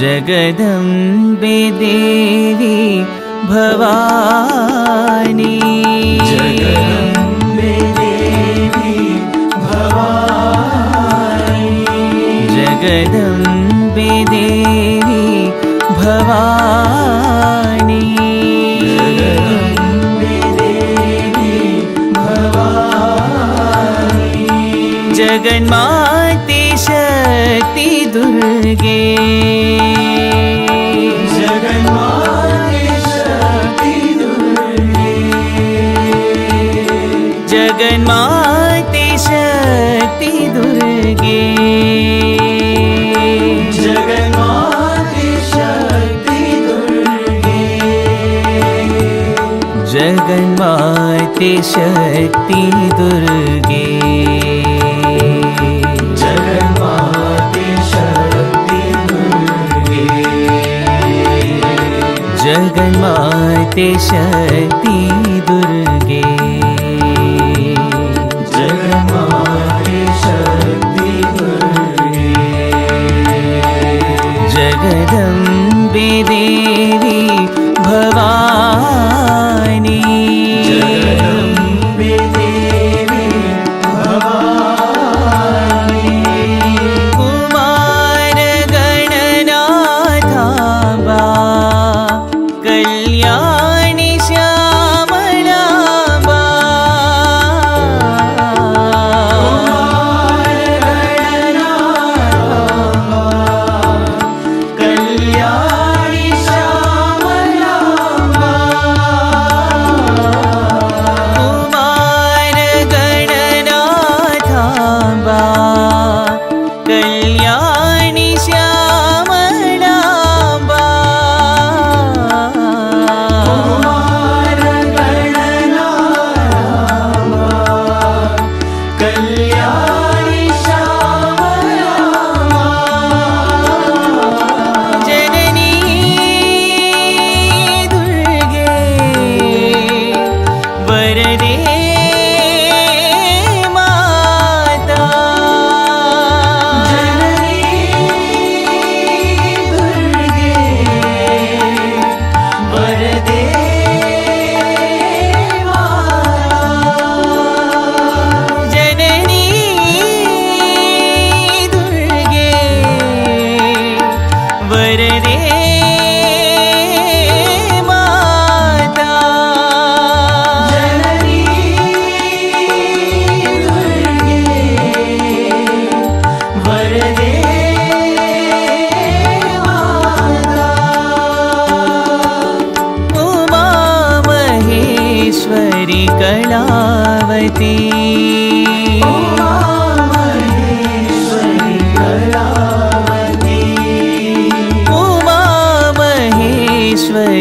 जगदम्बे देवी भवानी जगदम्बे देवी भवानी जगदम्बे देवी भवानी जगदम्बे दुर्गे। जगन्माते शक्ति दुर्गे। जगन्माते शक्ति दुर्गे। जगन्माते शक्ति दुर्गे जगन्माते शक्ति दुर्गे। जगन्माते शक्ति दुर्गे। जगन्माते शक्ति दुर्गे। जगदम्बे देवी भवानी।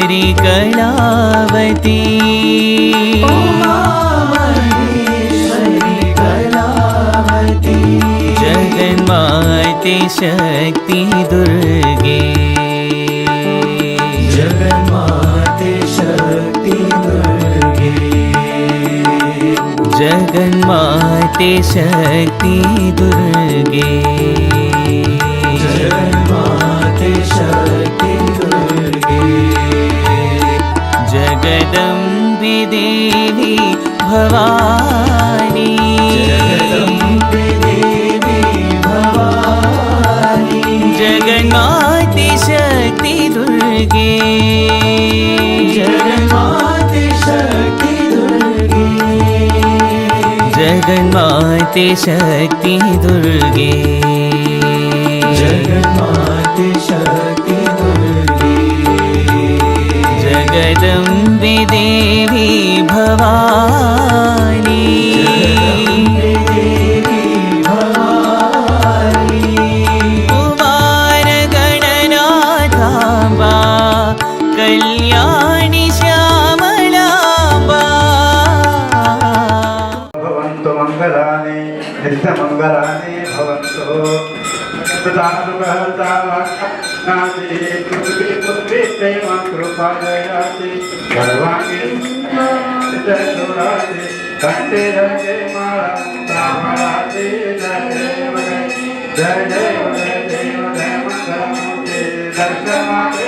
श्री कलावती। जगन माते शक्ति दुर्गे। जगन्माते शक्ति दुर्गे। जगन माते शक्ति दुर्गे। जगन्माते शक्ति दुर्गे जगन्माते शक्ति दुर्गे जगन्माते शक्ति दुर्गे जगन्माते शक्ति दुर्गे जगदम्बि ദേവി ഭവാനി. भगवानी चतुरादि कंटे रंगे माला ब्राह्मणा दे जय देव जय देव जय मंगल दर्शन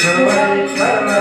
Sarvan Sarvan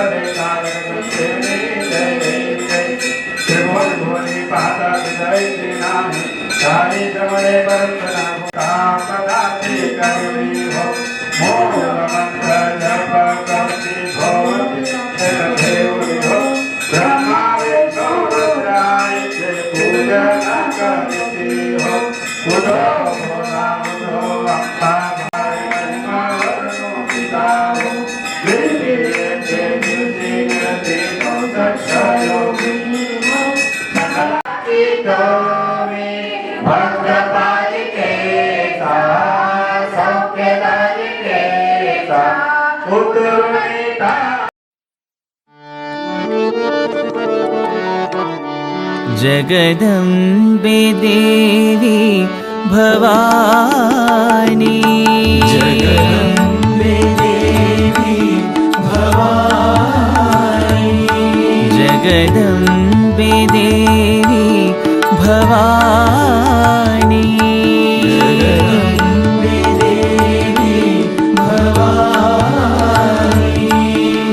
जगदम्बे देवी भवानी जगदम्बे देवी भवानी जगदम्बे देवी भवानी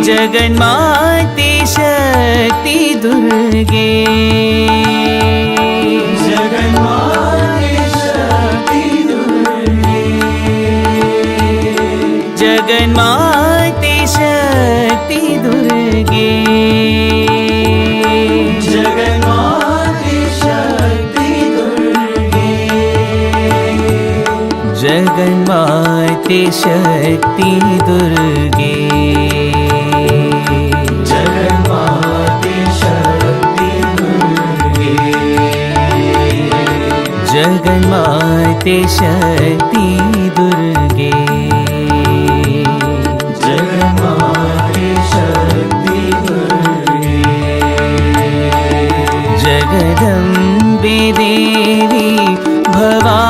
जगन्माते शक्ति दुर्गे। जगन्माते शक्ति दुर्गे। जगन्माते शक्ति दुर्गे। जगन्माते शक्ति दुर्गे जगन्माते शक्ति दुर्गे जगन्माते शक्ति दुर्गे। जगन्माते शक्ति दुर्गे। जगदम्बे देवी भवा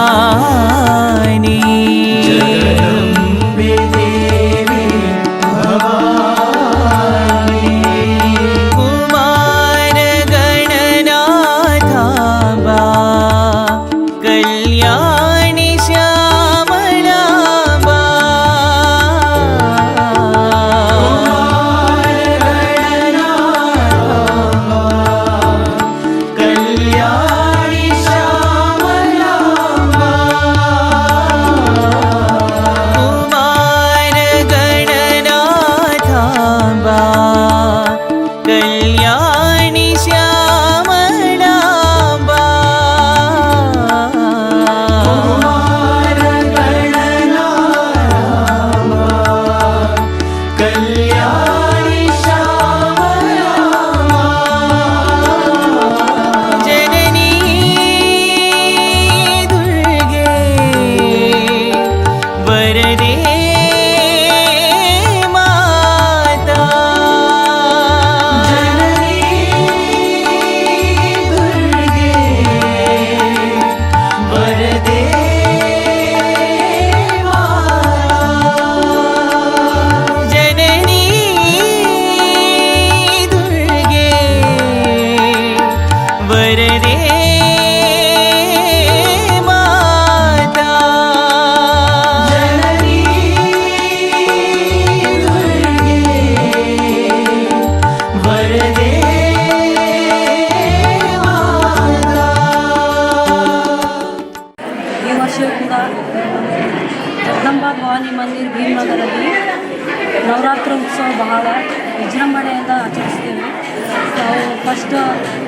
ಫಸ್ಟ್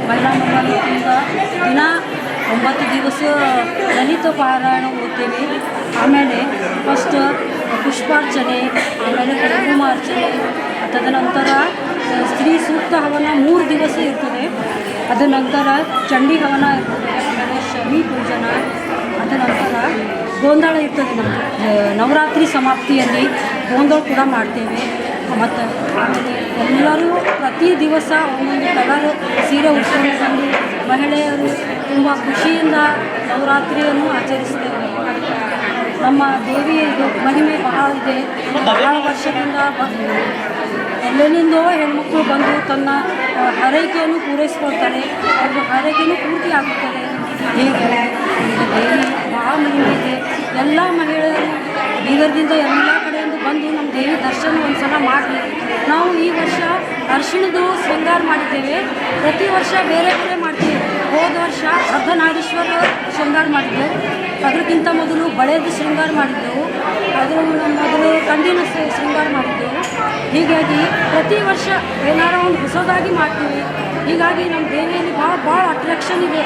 ಮಹಿಳಾ ಮಂಡಲದಿಂದ ದಿನ ಒಂಬತ್ತು ದಿವಸ ದಲಿತ ಪಾರಾಯಣ ಓದ್ತೀವಿ. ಆಮೇಲೆ ಫಸ್ಟ್ ಪುಷ್ಪಾರ್ಚನೆ, ಆಮೇಲೆ ಕುಂಕುಮಾರ್ಚನೆ ತದನಂತರ ಸ್ತ್ರೀ ಸೂಕ್ತ ಹವನ ಮೂರು ದಿವಸ ಇರ್ತದೆ. ಅದ ನಂತರ ಚಂಡಿ ಹವನ ಇರ್ತದೆ, ಆಮೇಲೆ ಶಮಿ ಪೂಜನ, ಅದ ನಂತರ ಗೋಂದಾಳ ಇರ್ತದೆ ನವರಾತ್ರಿ ಸಮಾಪ್ತಿಯಲ್ಲಿ ಗೋಂದಳ ಕೂಡ ಮಾಡ್ತೇವೆ. ಮತ್ತು ಎಲ್ಲರೂ ಪ್ರತಿ ದಿವಸ ಒಂದೊಂದು ಕಲರ್ ಸೀರೆ ಉಟ್ಕೊಂಡು ಮಹಿಳೆಯರು ತುಂಬ ಖುಷಿಯಿಂದ ನವರಾತ್ರಿಯನ್ನು ಆಚರಿಸ್ತೇವೆ ನಮ್ಮ ದೇವಿಯ ಇದು ಮಹಿಮೆ ಬಹಳ ಇದೆ. ಬಹಳ ವರ್ಷದಿಂದ ಎಲ್ಲೆಲ್ಲಿಂದೋ ಹೆಣ್ಮಕ್ಳು ಬಂದು ತನ್ನ ಹರೈಕೆಯನ್ನು ಪೂರೈಸ್ಕೊಳ್ತಾರೆ. ಅವ್ರ ಹರೈಕೆಯೂ ಪೂರ್ತಿ ಆಗುತ್ತದೆ. ಹೀಗೆ ದೇವಿ ಬಹಳ ಮಹಿಮೆ ಇದೆ. ಎಲ್ಲ ಮಹಿಳೆಯರು ಬೀದರ್ದಿಂದ ಎಲ್ಲ ಬಂದು ನಮ್ಮ ದೇವಿ ದರ್ಶನ ಒಂದು ಸಲ ಮಾಡಿ ನಾವು ಈ ವರ್ಷ ಅರಿಶಿಣದು ಶೃಂಗಾರ ಮಾಡಿದ್ದೇವೆ. ಪ್ರತಿ ವರ್ಷ ಬೇರೆ ಬೇರೆ ಮಾಡ್ತೀವಿ. ಹೋದ ವರ್ಷ ಅರ್ಧನಾರೀಶ್ವರ ಶೃಂಗಾರ ಮಾಡಿದ್ದೆವು ಅದಕ್ಕಿಂತ ಮೊದಲು ಬಳೆದು ಶೃಂಗಾರ ಮಾಡಿದ್ದೆವು. ಅದರ ಮೊದಲು ಕಂದಿನ ಶೃಂಗಾರ ಮಾಡಿದ್ದೆವು. ಹೀಗಾಗಿ ಪ್ರತಿ ವರ್ಷ ಏನಾರ ಒಂದು ಹೊಸದಾಗಿ ಮಾಡ್ತೀವಿ. ಹೀಗಾಗಿ ನಮ್ಮ ದೇವಿಯಲ್ಲಿ ಭಾಳ ಭಾಳ ಅಟ್ರಾಕ್ಷನ್ ಇದೆ.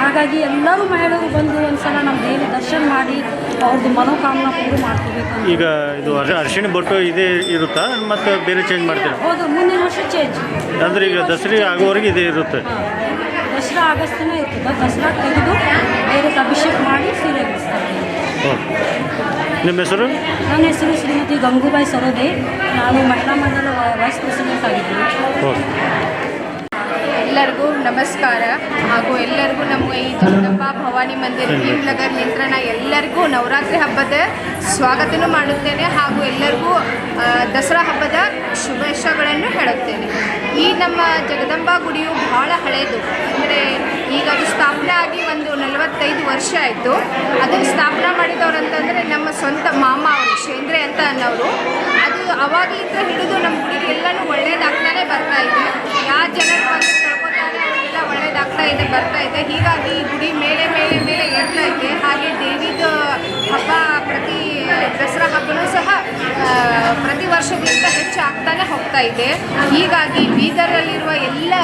ಹಾಗಾಗಿ ಎಲ್ಲರೂ ಮಹಿಳೆಯರು ಬಂದು ಒಂದು ಸಲ ನಮ್ಮ ದೇವಿ ದರ್ಶನ ಮಾಡಿ ಅವ್ರದ್ದು ಮನೋಕಾಮನ ಪೂರ್ತಿ ಮಾಡ್ಕೋಬೇಕು ಈಗ ಇದು ಅರ ಅರಿಶಿಣ ಬೊಟ್ಟು ಇದೇ ಇರುತ್ತಾ? ಮತ್ತು ಬೇರೆ ಚೇಂಜ್ ಮಾಡ್ತೀರಾ? ಹೌದು ಮುಂದಿನ ವರ್ಷ ಚೇಂಜ್ ಅಂದ್ರೆ ಈಗ ದಸರಾ ಆಗೋವರೆಗೆ ಇದೇ ಇರುತ್ತೆ. ದಸರಾ ಆಗಸ್ಟಿನ ಇರ್ತದೆ. ದಸರಾ ತೆಗೆದು ಬೇರೆ ಅಭಿಷೇಕ ಮಾಡಿ ಸೀರೆ ನಿಮ್ಮ ಹೆಸರು? ನನ್ನ ಹೆಸರು ಶ್ರೀಮತಿ ಗಂಗೂಬಾಯಿ ಸರೋದೆ. ನಾನು ಮಹಿಳಾ ಮಂಡಲ ವೈಸ್ ಪ್ರೆಸಿಡೆಂಟ್ ಆಗಿದ್ದೀನಿ. ಎಲ್ಲರಿಗೂ ನಮಸ್ಕಾರ. ಹಾಗೂ ಎಲ್ಲರಿಗೂ ನಮ್ಮ ಈ ದೊಡ್ಡಪ್ಪ ಭವಾನಿ ಮಂದಿರ ಭೀಮ್ನಗರ್ ನಿಯಂತ್ರಣ ಎಲ್ಲರಿಗೂ ನವರಾತ್ರಿ ಹಬ್ಬದ ಸ್ವಾಗತನೂ ಮಾಡುತ್ತೇನೆ. ಹಾಗೂ ಎಲ್ಲರಿಗೂ ದಸರಾ ಹಬ್ಬದ ಶುಭಾಶಯಗಳನ್ನು ಹೇಳುತ್ತೇನೆ. ಈ ನಮ್ಮ ಜಗದಂಬಾ ಗುಡಿಯು ಬಹಳ ಹಳೆಯದು ಅಂದರೆ ಈಗ ಅದು ಸ್ಥಾಪನೆ ಆಗಿ ಒಂದು ನಲವತ್ತೈದು ವರ್ಷ ಆಯಿತು. ಅದನ್ನು ಸ್ಥಾಪನೆ ಮಾಡಿದವರು ಅಂತಂದರೆ ನಮ್ಮ ಸ್ವಂತ ಮಾಮ ಅವರು, ಶೇಂದ್ರೆ ಅಂತ ಅನ್ನೋರು. ಅದು ಅವಾಗಲಿಂದ ಹಿಡಿದು ನಮ್ಮ ಗುಡಿಗೆ ಎಲ್ಲನೂ ಒಳ್ಳೆಯದಾಗ್ತಾನೆ ಬರ್ತಾ ಇದೆ. ಯಾವ ಜನರು ಬರ್ತಾ ಇದೆ. ಹೀಗಾಗಿ ಗುಡಿ ಮೇಲೆ ಮೇಲೆ ಮೇಲೆ ಏರ್ತಾ ಇದೆ. ಹಾಗೆ ದೇವಿದ ಹಬ್ಬ ಪ್ರತಿ, ದಸರಾ ಹಬ್ಬನೂ ಸಹ ಪ್ರತಿ ವರ್ಷಕ್ಕಿಂತ ಹೆಚ್ಚು ಆಗ್ತಾನೆ ಹೋಗ್ತಾ ಇದೆ. ಹೀಗಾಗಿ ಬೀದರಲ್ಲಿರುವ ಎಲ್ಲ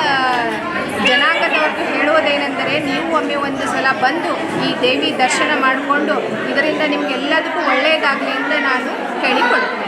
ಜನಾಂಗದವ್ರಿಗೆ ಹೇಳುವುದೇನೆಂದರೆ, ನೀವು ಒಮ್ಮೆ ಒಂದು ಸಲ ಬಂದು ಈ ದೇವಿ ದರ್ಶನ ಮಾಡಿಕೊಂಡು ಇದರಿಂದ ನಿಮಗೆಲ್ಲದಕ್ಕೂ ಒಳ್ಳೆಯದಾಗಲಿ ಅಂತ ನಾನು ಕೇಳಿಕೊಳ್ತೀನಿ